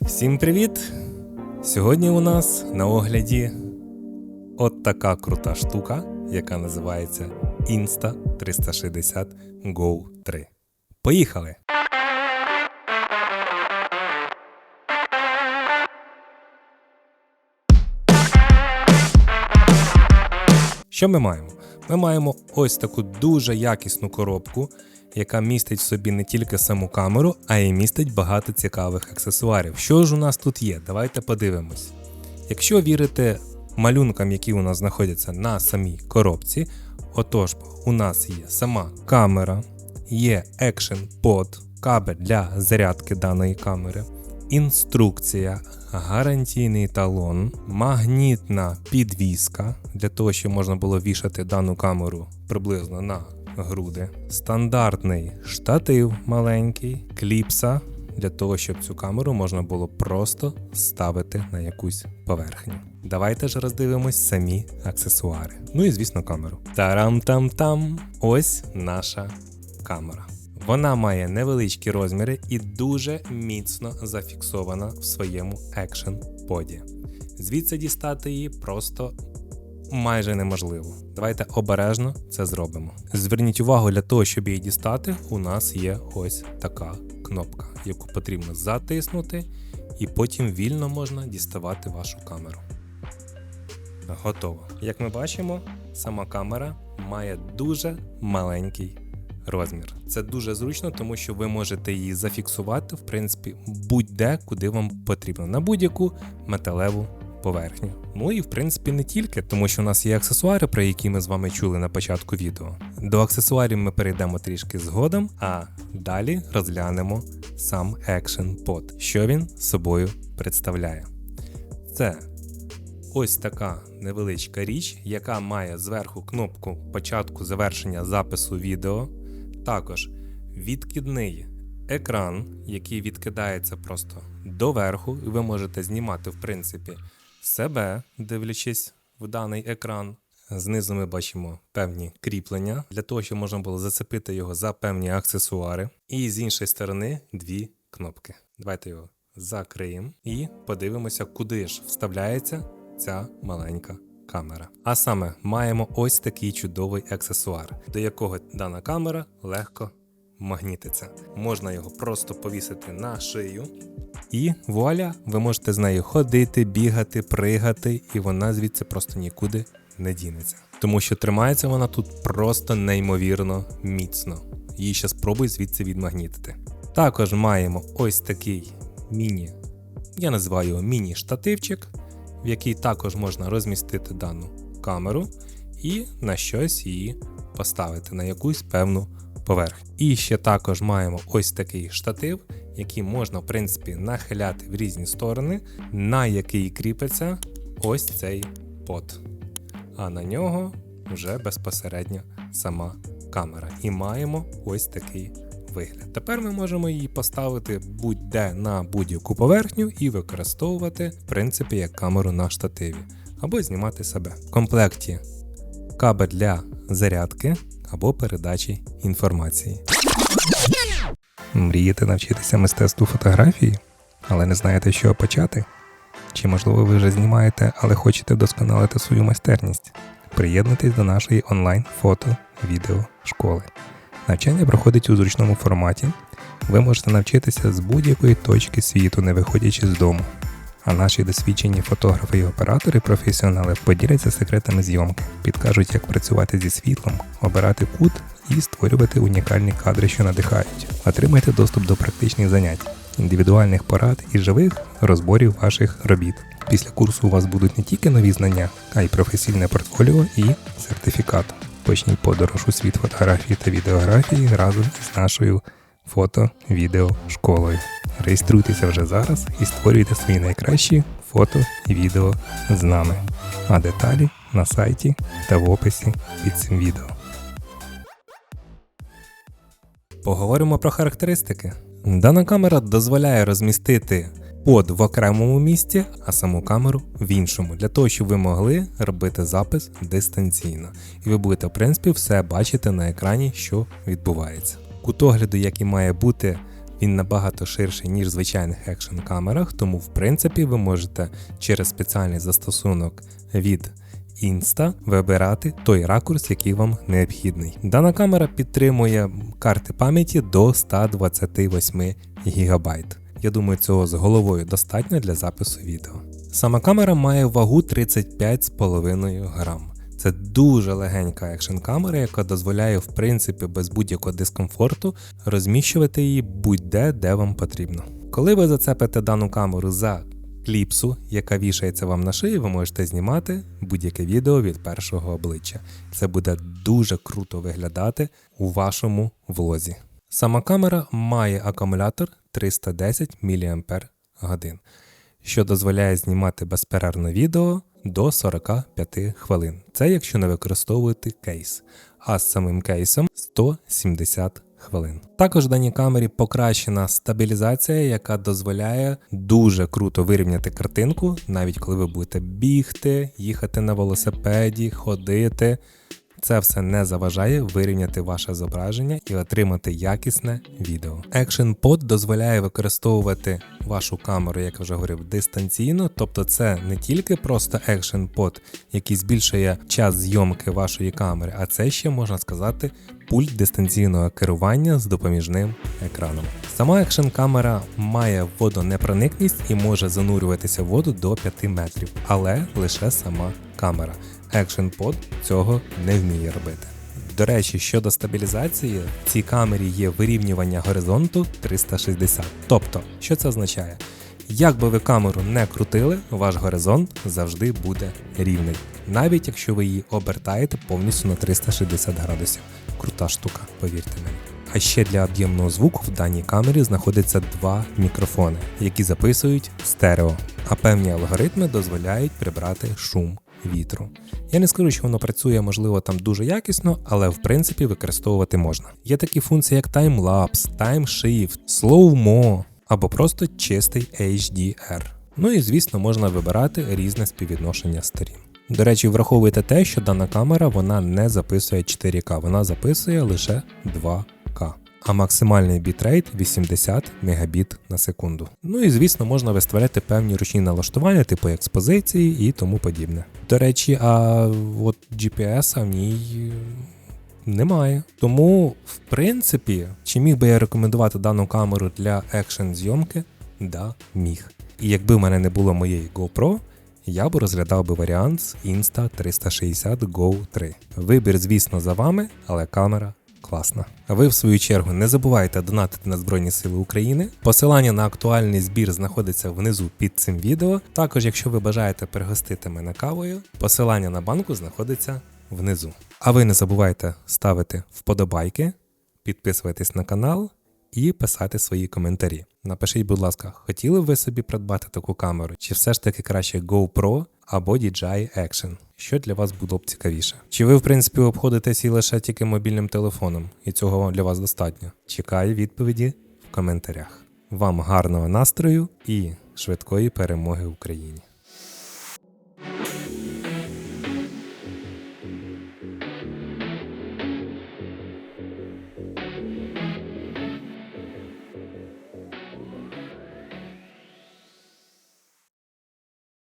Всім привіт! Сьогодні у нас на огляді от така крута штука, яка називається Insta 360 Go 3. Поїхали! Що ми маємо? Ми маємо ось таку дуже якісну коробку, яка містить в собі не тільки саму камеру, а й містить багато цікавих аксесуарів. Що ж у нас тут є? Давайте подивимось. Якщо вірити малюнкам, які у нас знаходяться на самій коробці, отож, у нас є сама камера, є Pod, кабель для зарядки даної камери, інструкція, гарантійний талон, магнітна підвіска для того, щоб можна було вішати дану камеру приблизно на груди, стандартний штатив маленький, кліпса для того, щоб цю камеру можна було просто ставити на якусь поверхню. Давайте ж роздивимось самі аксесуари. Ну і звісно, камеру. Тарам-там-там. Ось наша камера. Вона має невеличкі розміри і дуже міцно зафіксована в своєму екшн поді. Звідси дістати її просто майже неможливо. Давайте обережно це зробимо. Зверніть увагу, для того, щоб її дістати, у нас є ось така кнопка, яку потрібно затиснути, і потім вільно можна діставати вашу камеру. Готово. Як ми бачимо, сама камера має дуже маленький розмір. Це дуже зручно, тому що ви можете її зафіксувати, в принципі, будь-де, куди вам потрібно, на будь-яку металеву поверхню. Ну і в принципі не тільки, тому що у нас є аксесуари, про які ми з вами чули на початку відео. До аксесуарів ми перейдемо трішки згодом, а далі розглянемо сам Action Pod, що він собою представляє. Це ось така невеличка річ, яка має зверху кнопку початку завершення запису відео. Також відкидний екран, який відкидається просто доверху, і ви можете знімати, в принципі, себе, дивлячись в даний екран. Знизу ми бачимо певні кріплення для того, щоб можна було зацепити його за певні аксесуари. І з іншої сторони дві кнопки. Давайте його закриємо і подивимося, куди ж вставляється ця маленька камера. А саме маємо ось такий чудовий аксесуар, до якого дана камера легко магнітиться. Можна його просто повісити на шию. І вуаля, ви можете з нею ходити, бігати, пригати, і вона звідси просто нікуди не дінеться. Тому що тримається вона тут просто неймовірно міцно. Її ще спробуй звідси відмагнітити. Також маємо ось такий міні, я називаю його міні-штативчик, в який також можна розмістити дану камеру і на щось її поставити на якусь певну поверхню. І ще також маємо ось такий штатив, який можна, в принципі, нахиляти в різні сторони, на який кріпиться ось цей под. А на нього вже безпосередньо сама камера. І маємо ось такий вигляд. Тепер ми можемо її поставити будь-де на будь-яку поверхню і використовувати, в принципі, як камеру на штативі, або знімати себе. В комплекті кабель для зарядки або передачі інформації. Мрієте навчитися мистецтву фотографії, але не знаєте, чого почати? Чи можливо ви вже знімаєте, але хочете вдосконалити свою майстерність? Приєднуйтесь до нашої онлайн фото відео школи. Навчання проходить у зручному форматі. Ви можете навчитися з будь-якої точки світу, не виходячи з дому. А наші досвідчені фотографи і оператори професіонали поділяться секретами зйомки, підкажуть, як працювати зі світлом, обирати кут і створювати унікальні кадри, що надихають. Отримайте доступ до практичних занять, індивідуальних порад і живих розборів ваших робіт. Після курсу у вас будуть не тільки нові знання, а й професійне портфоліо і сертифікат. Почніть подорож у світ фотографії та відеографії разом із нашою фото-відео школою. Реєструйтеся вже зараз і створюйте свої найкращі фото і відео з нами. А деталі на сайті та в описі під цим відео. Поговоримо про характеристики. Дана камера дозволяє розмістити под в окремому місці, а саму камеру в іншому, для того, щоб ви могли робити запис дистанційно. І ви будете, в принципі, все бачити на екрані, що відбувається. Кут огляду, який має бути Він набагато ширший, ніж в звичайних екшн камерах, тому в принципі ви можете через спеціальний застосунок від Insta вибирати той ракурс, який вам необхідний. Дана камера підтримує карти пам'яті до 128 ГБ. Я думаю, цього з головою достатньо для запису відео. Сама камера має вагу 35,5 грам. Це дуже легенька екшн камера, яка дозволяє, в принципі, без будь-якого дискомфорту розміщувати її будь-де, де вам потрібно. Коли ви зацепите дану камеру за кліпсу, яка вішається вам на шиї, ви можете знімати будь-яке відео від першого обличчя. Це буде дуже круто виглядати у вашому влозі. Сама камера має акумулятор 310 мАч, що дозволяє знімати безперервно відео до 45 хвилин. Це якщо не використовувати кейс, а з самим кейсом 170 хвилин. Також в даній камері покращена стабілізація, яка дозволяє дуже круто вирівняти картинку, навіть коли ви будете бігти, їхати на велосипеді, ходити. Це все не заважає вирівняти ваше зображення і отримати якісне відео. Action Pod дозволяє використовувати вашу камеру, як я вже говорив, дистанційно, тобто це не тільки просто Action Pod, який збільшує час зйомки вашої камери, а це ще можна сказати пульт дистанційного керування з допоміжним екраном. Сама Action камера має водонепроникність і може занурюватися в воду до 5 метрів, але лише сама камера. Action Pod цього не вміє робити. До речі, щодо стабілізації, в цій камері є вирівнювання горизонту 360. Тобто, що це означає? Як би ви камеру не крутили, ваш горизонт завжди буде рівний, навіть якщо ви її обертаєте повністю на 360 градусів. Крута штука, повірте мені. А ще для об'ємного звуку в даній камері знаходяться два мікрофони, які записують стерео, а певні алгоритми дозволяють прибрати шум вітру. Я не скажу, що воно працює, можливо, там дуже якісно, але в принципі використовувати можна. Є такі функції, як таймлапс, таймшифт, slow-mo або просто чистий HDR. Ну і звісно, можна вибирати різне співвідношення сторін. До речі, враховуйте те, що дана камера вона не записує 4К, вона записує лише 2К. А максимальний бітрейт 80 Мбіт на секунду. Ну і звісно, можна виставляти певні ручні налаштування, типу експозиції і тому подібне. До речі, а от GPS в ній немає. Тому, в принципі, чи міг би я рекомендувати дану камеру для екшн зйомки? Да, міг. І якби в мене не було моєї GoPro, я б розглядав би варіант з Insta 360 Go 3. Вибір, звісно, за вами, але камера класна. А ви, в свою чергу, не забувайте донатити на Збройні Сили України. Посилання на актуальний збір знаходиться внизу під цим відео. Також, якщо ви бажаєте пригостити мене кавою, посилання на банку знаходиться внизу. А ви не забувайте ставити вподобайки, підписуватись на канал і писати свої коментарі. Напишіть, будь ласка, хотіли б ви собі придбати таку камеру, чи все ж таки краще GoPro або DJI Action? Що для вас було б цікавіше? Чи ви, в принципі, обходитесь і лише тільки мобільним телефоном, і цього для вас достатньо? Чекаю відповіді в коментарях. Вам гарного настрою і швидкої перемоги Україні!